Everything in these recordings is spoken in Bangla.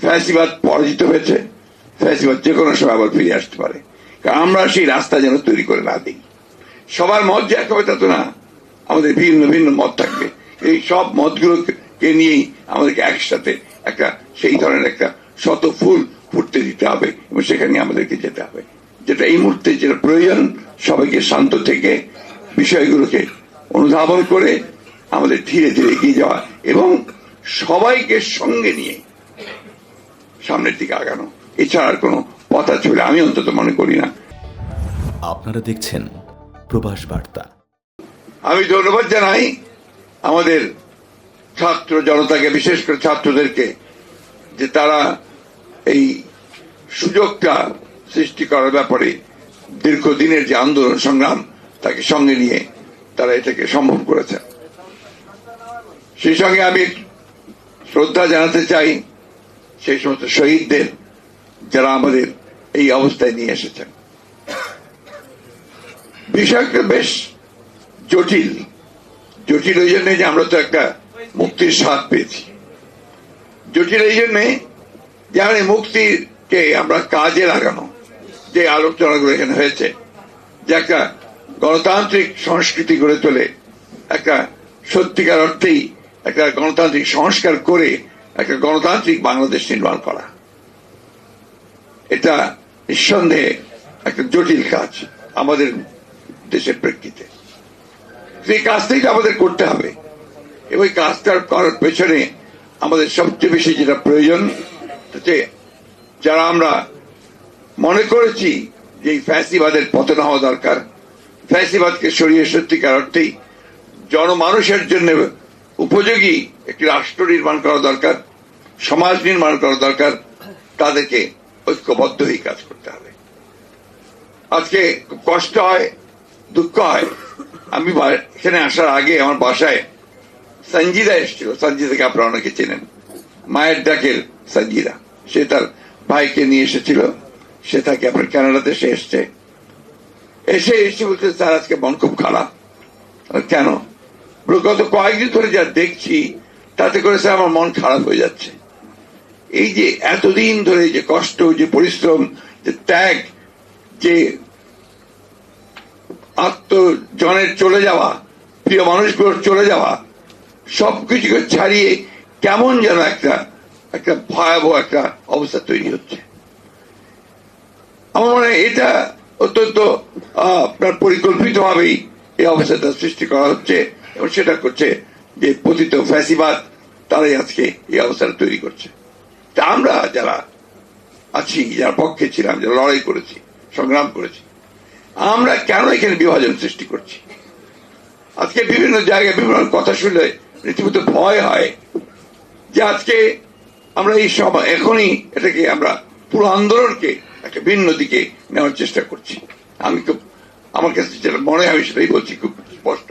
ফ্যাসিবাদ পরাজিত হয়েছে, ফ্যাসিবাদ যে কোনো সময় আবার ফিরে আসতে পারে। কারণ আমরা সেই রাস্তা যেন তৈরি করে না দিই। সবার মত যে এক হবে তা তো না। আমাদের ভিন্ন ভিন্ন মত থাকবে। এই সব মতগুলোকে নিয়েই আমাদেরকে একসাথে একটা সেই ধরনের একটা শত ফুল ফুটতে দিতে হবে এবং সেখানে আমাদেরকে যেতে হবে। যেটা এই মুহূর্তে যেটা প্রয়োজন, সবাইকে শান্ত থেকে বিষয়গুলোকে অনুধাবন করে আমাদের ধীরে ধীরে এগিয়ে যাওয়া এবং সবাইকে সঙ্গে নিয়ে সামনের দিকে আগানো। এছাড়া আর কোনো পথ আছে বলে আমি অন্তত মনে করি না। আপনারা দেখছেন প্রবাস বার্তা। আমি ধন্যবাদ জানাই আমাদের ছাত্র জনতাকে বিশেষ করে ছাত্রদেরকে যে তারা এই সুযোগটা সৃষ্টি করার ব্যাপারে দীর্ঘদিনের যে আন্দোলন সংগ্রাম তাকে সঙ্গে নিয়ে তারা এটাকে সম্ভব করেছে। সেই সঙ্গে আমি শ্রদ্ধা জানাতে চাই সেই সমস্ত শহীদদের যারা আমাদের এই অবস্থায় নিয়ে এসেছেন। বিষয়টা বেশ জটিল। জটিল ওই জন্য যে আমরা তো একটা মুক্তির স্বাদ পেয়েছি। জটিল এই জন্যে যে আমরা মুক্তিকে আমরা কাজে লাগানো যে আলোচনাগুলো এখানে হয়েছে, যে একটা গণতান্ত্রিক সংস্কৃতি গড়ে তোলে, একটা সত্যিকার অর্থেই একটা গণতান্ত্রিক সংস্কার করে একটা গণতান্ত্রিক বাংলাদেশ নির্মাণ করা। এটা নিঃসন্দেহে একটা জটিল কাজ আমাদের দেশের প্রেক্ষিতে। সেই কাজটাই আমাদের করতে হবে। এবং কাজটা করার পেছনে আমাদের সবচেয়ে বেশি যেটা প্রয়োজন যারা আমরা মনে করেছি যে এই ফ্যাসিবাদের পতন হওয়া দরকার, ফ্যাসিবাদকে সরিয়ে সত্যিকার অর্থেই জনমানুষের জন্য উপযোগী একটি রাষ্ট্র নির্মাণ করা দরকার সমাজ নির্মাণ করা দরকার, তাদেরকে ঐক্যবদ্ধ হয়ে কাজ করতে হবে। আজকে কষ্ট হয়, দুঃখ হয়। আমি এখানে আসার আগে আমার বাসায় সঞ্জিদা এসেছিল। সঞ্জিদাকে আপনারা অনেকে চেনেন। মায়ের ডাকের সঞ্জিদা। সে তার ভাইকে নিয়ে এসেছিল। সে তাকে আপনার কানাডাতে সে এসছে। এসে এসে বলতে স্যার, আজকে মন খুব খারাপ। কেন? গত কয়েকদিন ধরে যা দেখছি, তাতে করে স্যার আমার মন খারাপ হয়ে যাচ্ছে। এই যে এতদিন ধরে যে কষ্ট, যে পরিশ্রম, যে ত্যাগ, যে আত্মজনের চলে যাওয়া, প্রিয় মানুষগুলোর চলে যাওয়া, সবকিছুকে ছাড়িয়ে কেমন যেন একটা একটা ভয়াবহ একটা অবস্থা তৈরি হচ্ছে। আমার মনে হয় এটা অত্যন্ত আপনার পরিকল্পিত ভাবেই এই অবস্থাটা সৃষ্টি করা হচ্ছে এবং সেটা করছে যে পতিত ফ্যাসিবাদ, তারাই আজকে এই অবস্থাটা তৈরি করছে। তা আমরা যারা আছি, যারা পক্ষে ছিলাম, যারা লড়াই করেছি, সংগ্রাম করেছি, আমরা কেন এখানে বিভাজন সৃষ্টি করছি? আজকে বিভিন্ন জায়গায় বিভিন্ন কথা শুনলে রীতিমতো ভয় হয় যে আজকে আমরা এই সব এখনই এটাকে আমরা পুরো আন্দোলনকে একটা ভিন্ন দিকে নেওয়ার চেষ্টা করছি। আমি খুব, আমার কাছে যেটা মনে হয় সেটাই বলছি, খুব স্পষ্ট।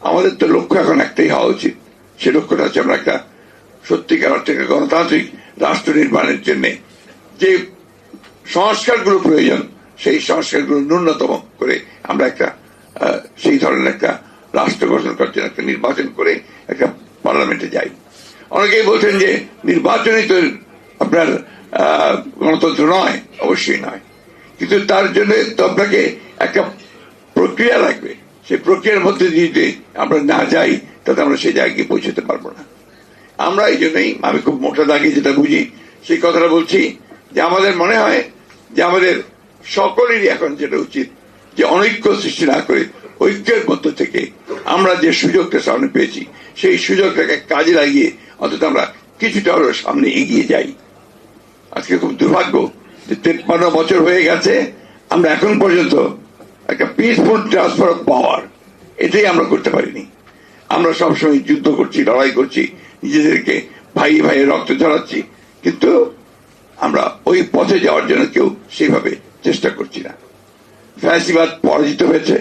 আমাদের তো লক্ষ্য এখন একটাই হওয়া উচিত। সে লক্ষ্যটা হচ্ছে আমরা একটা সত্যিকার অর্থে গণতান্ত্রিক রাষ্ট্র নির্মাণের জন্য যে সংস্কারগুলো প্রয়োজন, সেই সংস্কারগুলো ন্যূনতম করে আমরা একটা সেই ধরনের একটা রাষ্ট্র গঠন করার জন্য একটা নির্বাচন করে একটা পার্লামেন্টে যাই। অনেকেই বলছেন যে নির্বাচনই তো আপনার গণতন্ত্র নয়, অবশ্যই নয়। কিন্তু তার জন্য তো আপনাকে একটা প্রক্রিয়া লাগবে। সেই প্রক্রিয়ার মধ্যে দিয়ে আমরা না যাই, তাতে আমরা সেই জায়গায় পৌঁছতে পারব না। আমরা এই জন্যই, আমি খুব মোটা দাগে যেটা বুঝি, সেই কথাটা বলছি যে আমাদের মনে হয় যে আমাদের সকলেরই এখন যেটা উচিত যে অনৈক্য সৃষ্টি না করে ঐক্যের মধ্য থেকে আমরা যে সুযোগটা সামনে পেয়েছি, সেই সুযোগটাকে কাজে লাগিয়ে অন্তত আমরা কিছুটা হলেও সামনে এগিয়ে যাই। আজকে খুব দুর্ভাগ্য যে তেপ্পান্ন বছর হয়ে গেছে, আমরা এখন পর্যন্ত একটা পিসফুল ট্রান্সফার অফ পাওয়ার এটাই আমরা করতে পারিনি। আমরা সবসময় যুদ্ধ করছি, লড়াই করছি নিজেদেরকে ভাই ভাই রক্ত ঝরাচ্ছি। কিন্তু আমরা ওই পথে যাওয়ার জন্য কেউ সেইভাবে চেষ্টা করছি না। ফ্যাসিবাদ পরাজিত হয়েছে।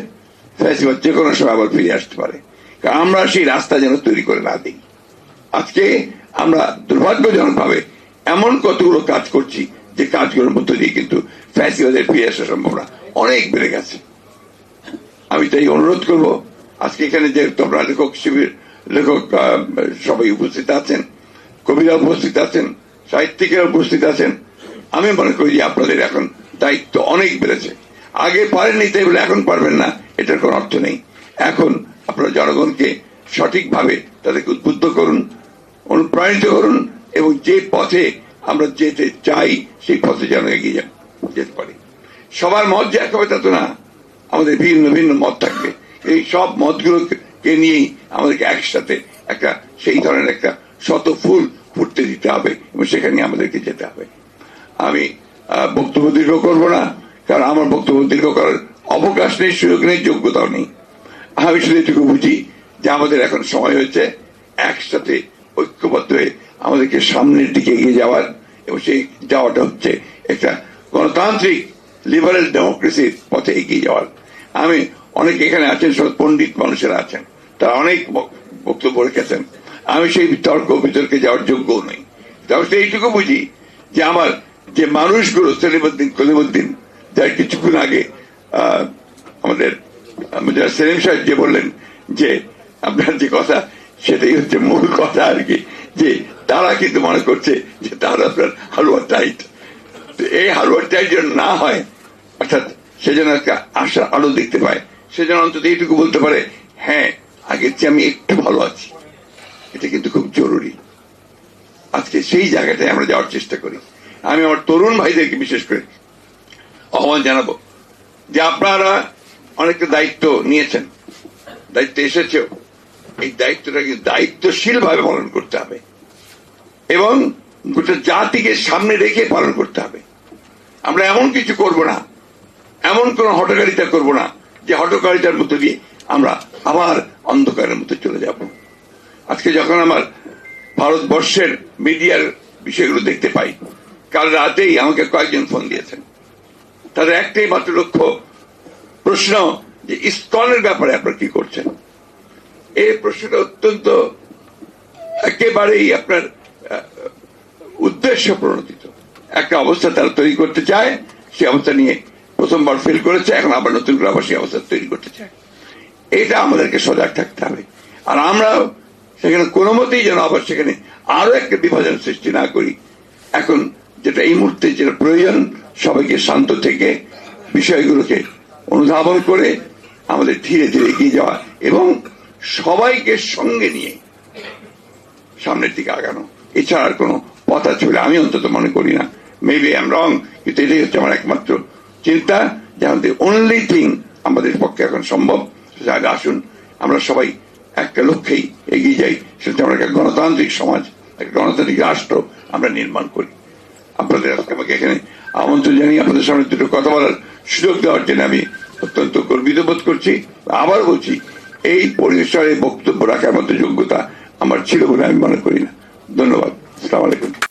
ফ্যাসিবাদ যে কোনো সময় আবার ফিরে আসতে পারে। আমরা সেই রাস্তা যেন তৈরি করে না দিই। আজকে আমরা দুর্ভাগ্যজনক ভাবে এমন কতগুলো কাজ করছি যে কাজগুলোর মধ্য দিয়ে কিন্তু ফ্যাসিবাদের ফিরে আসার সম্ভাবনা অনেক বেড়ে গেছে। আমি তাই অনুরোধ করব, আজকে এখানে যে তোমরা লেখক শিবির লেখক সবাই উপস্থিত আছেন, কবিরা উপস্থিত আছেন, সাহিত্যিকেরা উপস্থিত আছেন। আমি মনে করি যে আপনাদের এখন দায়িত্ব অনেক বেড়েছে। আগে পারেননি তাই বলে এখন পারবেন না, এটার কোনো অর্থ নেই। এখন আপনারা জনগণকে সঠিকভাবে তাদেরকে উদ্বুদ্ধ করুন, অনুপ্রাণিত করুন, এবং যে পথে আমরা যেতে চাই, সেই পথে যেন এগিয়ে যা- যেতে পারি। সবার মত যে এক হবে তা তো না, আমাদের ভিন্ন ভিন্ন মত থাকবে। এই সব মতগুলোকে নিয়েই আমাদেরকে একসাথে একটা, সেই ধরনের একটা শত ফুল ফুটতে দিতে হবে এবং সেখানে আমাদেরকে যেতে হবে। আমি বক্তব্য দীর্ঘ করব না, কারণ আমার বক্তব্য দীর্ঘ করার অবকাশ নেই, সুযোগ নেই, যোগ্যতাও নেই। আমি শুধু এটুকু বুঝি যে আমাদের এখন সময় হয়েছে একসাথে ঐক্যবদ্ধ হয়ে আমাদেরকে সামনের দিকে এগিয়ে যাওয়ার, এবং সেই যাওয়াটা হচ্ছে একটা গণতান্ত্রিক লিবারেল ডেমোক্রেসির পথে এগিয়ে যাওয়ার। আমি, অনেক এখানে আছেন সব পণ্ডিত মানুষেরা আছেন। তারা অনেক বক্তব্য রেখেছেন। আমি সেই তর্ক বিতর্কে যাওয়ার যোগ্য নই। তবে তো এইটুকু বুঝি যে আমার যে মানুষগুলো, সেলিমুদ্দিন, কলিমুদ্দিন, যার কিছুক্ষণ আগে আমাদের সেলিম সাহেব যে বললেন যে আপনার যে কথা, সেটাই হচ্ছে মূল কথা আর কি, যে তারা কিন্তু মনে করছে যে তারা আপনার হালুয়া টাইট। এই হালুয়া টাইট যেন না হয়, অর্থাৎ সে যেন আশা আলো দেখতে পায়, সে যেন অন্তত এইটুকু বলতে পারে হ্যাঁ আগের চেয়ে আমি একটু ভালো আছি। এটা কিন্তু খুব জরুরি। আজকে সেই জায়গাটায় আমরা যাওয়ার চেষ্টা করি। আমি আমার তরুণ ভাইদেরকে বিশেষ করে আহ্বান জানাব যে আপনারা অনেকটা দায়িত্ব নিয়েছেন, দায়িত্ব এসেছেও। এই দায়িত্বটাকে দায়িত্বশীল ভাবে পালন করতে হবে এবং গোটা জাতিকে সামনে রেখে পালন করতে হবে। আমরা এমন কিছু করব না, এমন কোন হটকারিতা করব না যে হটকারিতার মধ্যে দিয়ে আমরা আবার অন্ধকারের মধ্যে চলে যাব। আজকে যখন আমার ভারতবর্ষের মিডিয়ার বিষয়গুলো দেখতে পাই, কাল রাতেই আমাকে কয়েকজন ফোন দিয়েছেন। তাদের একটাই মাত্র লক্ষ্য, প্রশ্ন যে ইস্কনের ব্যাপারে আপনারা কি করছেন? এই প্রশ্নটা অত্যন্ত একেবারেই আপনার উদ্দেশ্য প্রণোদিত। একটা অবস্থা তারা তৈরি করতে চায় সেই অবস্থা নিয়ে প্রথমবার ফেল করেছে, এখন আবার নতুন করে আবার সেই অবস্থা তৈরি করতে চায়। এটা আমাদেরকে সজাগ থাকতে হবে। আর আমরা সেখানে কোনো মতেই যেন আবার সেখানে আরও একটা বিভাজন সৃষ্টি না করি। এখন যেটা এই মুহূর্তে যেটা প্রয়োজন, সবাইকে শান্ত থেকে বিষয়গুলোকে অনুধাবন করে আমাদের ধীরে ধীরে এগিয়ে যাওয়া এবং সবাইকে সঙ্গে নিয়ে সামনের দিকে আগানো। এছাড়া আর কোনো পথ আছে আমি অন্তত মনে করি না। মেবি আম রং কিন্তু এটাই হচ্ছে আমার একমাত্র চিন্তা, যে আমাদের অনলি থিং আমাদের পক্ষে এখন সম্ভব। তাহলে আসুন, আমরা সবাই একটা লক্ষ্যেই এগিয়ে যাই, সেটা আমরা একটা গণতান্ত্রিক সমাজ, একটা গণতান্ত্রিক রাষ্ট্র আমরা নির্মাণ করি। আপনাদের আজকে আমাকে এখানে আমন্ত্রণ জানিয়ে আপনাদের সামনে দুটো কথা বলার সুযোগ দেওয়ার জন্য আমি অত্যন্ত গর্বিত বোধ করছি। আবার বলছি, এই পরিসরে বক্তব্য রাখার মতো যোগ্যতা আমার ছিল বলে আমি মনে করি না। ধন্যবাদ। আসসালামু আলাইকুম।